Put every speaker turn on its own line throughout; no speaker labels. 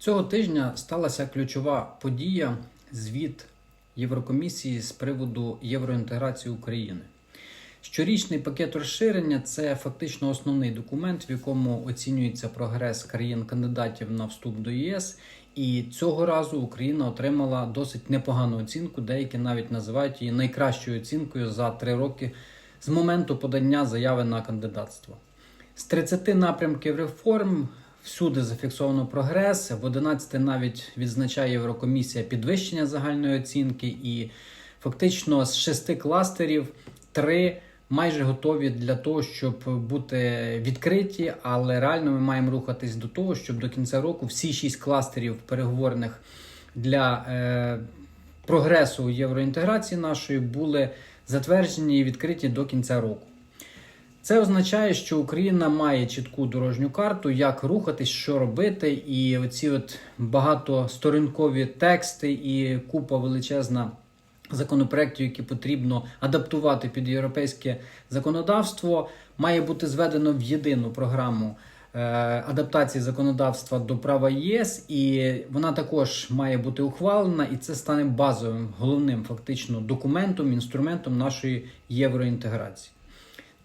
Цього тижня сталася ключова подія звіт Єврокомісії з приводу євроінтеграції України. Щорічний пакет розширення це фактично основний документ, в якому оцінюється прогрес країн-кандидатів на вступ до ЄС. І цього разу Україна отримала досить непогану оцінку. Деякі навіть називають її найкращою оцінкою за три роки з моменту подання заяви на кандидатство. З 30 напрямків реформ всюди зафіксовано прогрес. В 11 навіть відзначає Єврокомісія підвищення загальної оцінки, і фактично з шести кластерів три майже готові для того, щоб бути відкриті, але реально ми маємо рухатись до того, щоб до кінця року всі шість кластерів переговорних для е, прогресу євроінтеграції нашої були затверджені і відкриті до кінця року. Це означає, що Україна має чітку дорожню карту, як рухатись, що робити, і оці от багатосторінкові тексти і купа величезна законопроєктів, які потрібно адаптувати під європейське законодавство, має бути зведено в єдину програму е, адаптації законодавства до права ЄС, і вона також має бути ухвалена, і це стане базовим головним фактично документом, інструментом нашої євроінтеграції.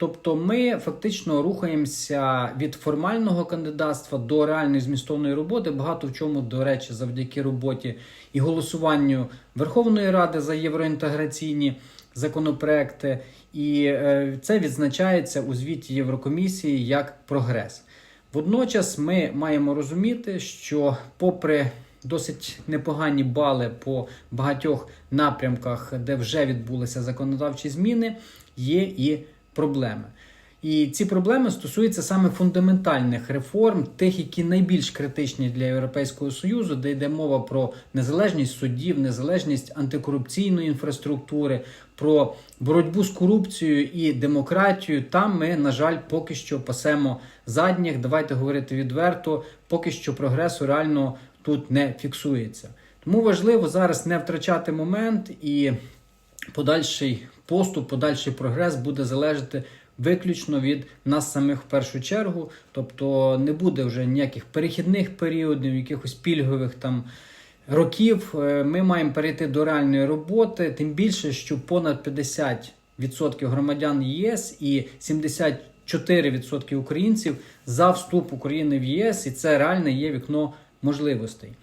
Тобто ми фактично рухаємося від формального кандидатства до реальної змістовної роботи. Багато в чому, до речі, завдяки роботі і голосуванню Верховної Ради за євроінтеграційні законопроекти. І е, це відзначається у звіті Єврокомісії як прогрес. Водночас ми маємо розуміти, що, попри досить непогані бали по багатьох напрямках, де вже відбулися законодавчі зміни, є і проблеми. І ці проблеми стосуються саме фундаментальних реформ, тих, які найбільш критичні для Європейського Союзу, де йде мова про незалежність судів, незалежність антикорупційної інфраструктури, про боротьбу з корупцією і демократією. Там ми, на жаль, поки що пасемо задніх. Давайте говорити відверто, поки що прогресу реально тут не фіксується. Тому важливо зараз не втрачати момент і подальший поступ, подальший прогрес буде залежати виключно від нас самих в першу чергу. Тобто не буде вже ніяких перехідних періодів, якихось пільгових там років. Е, Ми маємо перейти до реальної роботи, тим більше, що понад 50% громадян ЄС і 74% українців за вступ України в ЄС, і це реальне є вікно можливостей.